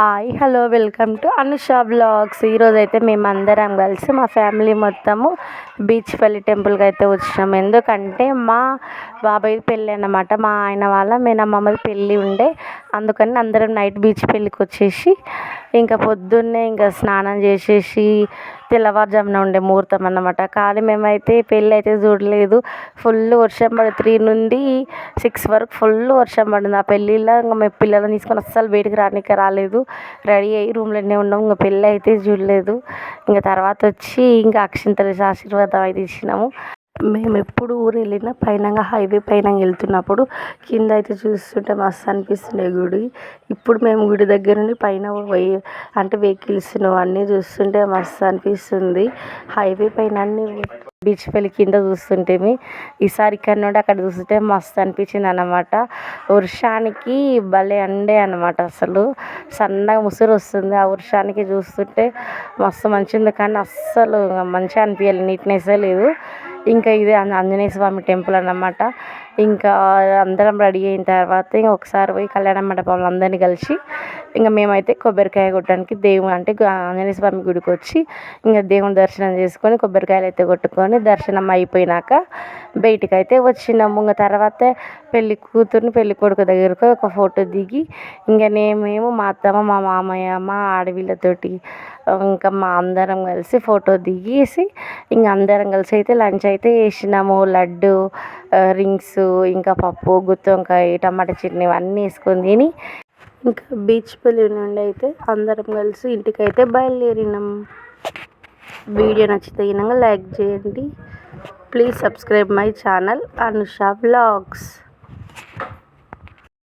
Hi hello welcome to Anusha blogs ఈరోజు అయితే మేమందరం కలిసి మా ఫ్యామిలీ మొత్తము బీచ్ పల్లి టెంపుల్కి అయితే వచ్చినాం. ఎందుకంటే మా బాబాయ్ పెళ్ళి అన్నమాట. మా ఆయన వాళ్ళ మేనమ్మమ్మది పెళ్ళి ఉండే. అందుకని అందరం నైట్ బీచ్ పెళ్ళికి వచ్చేసి ఇంకా పొద్దున్నే ఇంకా స్నానం చేసేసి తెల్లవారుజామున ఉండే ముహూర్తం అన్నమాట. కానీ మేమైతే పెళ్ళి అయితే చూడలేదు. ఫుల్ వర్షం పడి త్రీ నుండి సిక్స్ వరకు ఫుల్ వర్షం పడింది. ఆ పెళ్ళిలో ఇంకా మేము పిల్లలని తీసుకొని అస్సలు బయటికి రానీకి రాలేదు. రెడీ అయ్యి రూమ్లోనే ఉన్నాం. ఇంకా పెళ్ళి అయితే చూడలేదు. ఇంకా తర్వాత వచ్చి ఇంకా అక్షింతలు వేసి ఆశీర్వాదం అయితే ఇచ్చినాము మేము ఎప్పుడు ఊరు వెళ్ళినా పైన హైవే పైన వెళ్తున్నప్పుడు కింద అయితే చూస్తుంటే మస్తు అనిపిస్తుండే గుడి. ఇప్పుడు మేము గుడి దగ్గర నుండి పైన పోయి అంటే వెహికల్స్ అన్నీ చూస్తుంటే మస్తు అనిపిస్తుంది. హైవే పైన అన్ని బీచ్ పల్లి కింద చూస్తుంటేమి ఈసారి ఇక్కడ నుండి అక్కడ చూస్తుంటే మస్తు అనిపించింది అనమాట వర్షానికి భలే అండే అనమాట అసలు. సన్నగా ముసురు వస్తుంది. ఆ వర్షానికి చూస్తుంటే మస్తు మంచిగా ఉంది కానీ అస్సలు మంచిగా అనిపించాలి నీట్నెస్ లేదు. ఇంకా ఇదే ఆంజనేయ స్వామి టెంపుల్ అన్నమాట. ఇంకా అందరం రెడీ అయిన తర్వాత ఇంక ఒకసారి పోయి కళ్యాణ మండపంలో అందరిని కలిసి ఇంకా మేమైతే కొబ్బరికాయ కొట్టడానికి దేవుడు అంటే ఆంజనేయ స్వామి గుడికి వచ్చి ఇంకా దేవుని దర్శనం చేసుకొని కొబ్బరికాయలు అయితే కొట్టుకొని దర్శనం అయిపోయినాక బయటికి అయితే వచ్చినాము. ఇంకా తర్వాత పెళ్ళి కూతుర్ని పెళ్ళి కొడుకు దగ్గరకు ఒక ఫోటో దిగి ఇంకా నేమేమో మా అత్తమ్మ మా మామయ్య మా ఆడవిళ్ళతోటి ఇంకా మా అందరం కలిసి ఫోటో దిగేసి ఇంకా అందరం కలిసి అయితే లంచ్ అయితే వేసినాము లడ్డు రింగ్స్ ఇంకా పప్పు గుత్తి వంకాయ టమాటా చట్నీ ఇవన్నీ వేసుకొని తిని ఇంకా బీచ్ పల్లి నుండి అయితే అందరం కలిసి ఇంటికి అయితే బయలుదేరినాం. వీడియో నచ్చితే కనుక లైక్ చేయండి. Please subscribe my channel Anusha vlogs